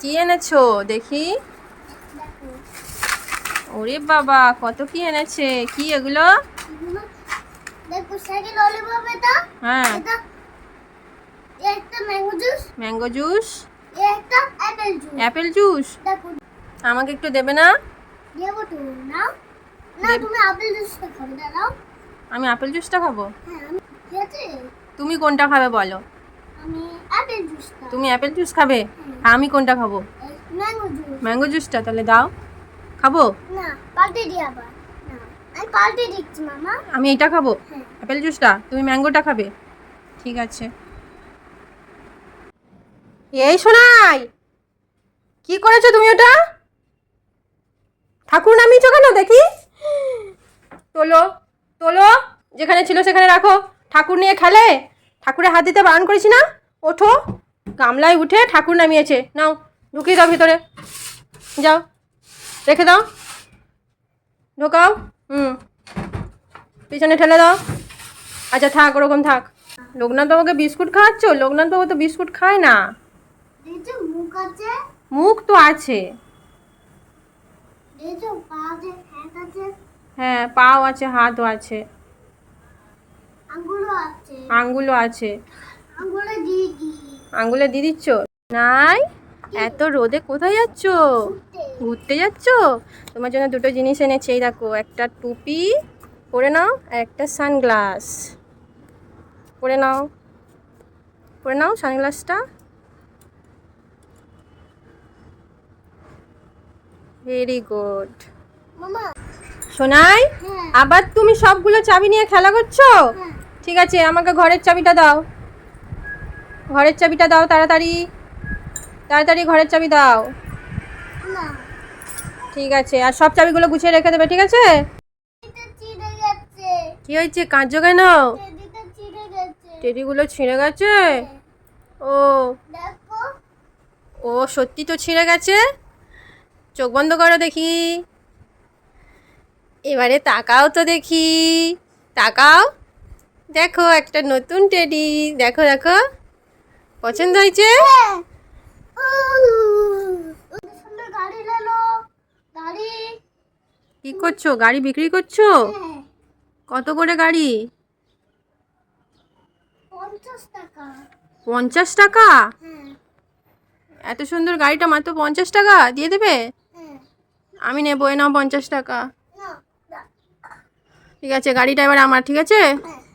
কি এনেছো? দেখি। ওরে বাবা কত কি এনেছে? কি এগুলো? হ্যাঁ। ম্যাঙ্গো জুস অ্যাপেল জুস আমাকে একটু দেবে না? আমি আপেল জুসটা খাব? হ্যাঁ তুমি কোনটা খাবে বলো। আমি তুমি অ্যাপেল জুস খাবে? আমি কোনটা খাব? Mango juice. ম্যাঙ্গো জুসটা তাহলে দাও। খাব? না পাল্টে দিই আবার। না আমি পাল্টে দিচ্ছি মামা। আমি এটা খাব? হ্যাঁ। অ্যাপেল জুসটা? তুমি ম্যাঙ্গোটা খাবে? ঠিক আছে। এই শোনাই কি করেছ তুমি ওটা? ঠাকুর নামিয়েছো কেন দেখি? তোলো তোলো যেখানে ছিল সেখানে রাখো। ঠাকুর নিয়ে খেলে? ঠাকুরের হাত দিতে বারণ করেছি না? ওঠো। গামলায় উঠে ঠাকুর নামিয়েছে। নাও ঢুকিয়ে দাও ভিতরে। যাও রেখে দাও। ঢোকাও হুম। পিছনে ঠেলে দাও। আচ্ছা থাক ওরকম থাক। লোকনাথ বাবুকে বিস্কুট খাওয়াচ্ছ? লোকনাথ বাবু তো বিস্কুট খায় না। মুখ তো আছে। হ্যাঁ পাও আছে হাতও আছে। আঙ্গুলও আছে আঙ্গুলও আছে আঙ্গুলে দিয়ে দিই আঙ্গুলে দিয়ে দিচ্ছ? নাই? এত রোদে কোথায় যাচ্ছ? ঘুরতে যাচ্ছ? তোমার জন্য দুটো জিনিস এনেছি এই দেখো একটা টুপি পরে নাও আর একটা সানগ্লাস। পরে নাও। পরে নাও সানগ্লাসটা। ভেরি গুড সোনাই হ্যাঁ। আবার তুমি সবগুলো চাবি নিয়ে খেলা করছ? হ্যাঁ। ঠিক আছে আমাকে ঘরের চাবিটা দাও। ঘরের চাবিটা দাও তাড়াতাড়ি। তাড়াতাড়ি ঘরের চাবি দাও। ঠিক আছে আর সব চাবিগুলো গুছিয়ে রেখে দেবে ঠিক আছে? কি হয়েছে? কাঁদছো কেন? টেডিগুলো ছিঁড়ে গেছে? ও। ও সত্যি তো ছিঁড়ে গেছে? চোখ বন্ধ করো দেখি। এবারে তাকাও তো দেখি। তাকাও। দেখো একটা নতুন টেডি। দেখো দেখো। পছন্দ হয়েছে? হ্যাঁ কি করছ? গাড়ি বিক্রি করছ? কত করে গাড়ি? পঞ্চাশ টাকা? এত সুন্দর গাড়িটা মাত্র পঞ্চাশ টাকা? দিয়ে দেবে? আমি নেব এ নাও পঞ্চাশ টাকা। ঠিক আছে গাড়িটা এবার আমার ঠিক আছে? হ্যাঁ।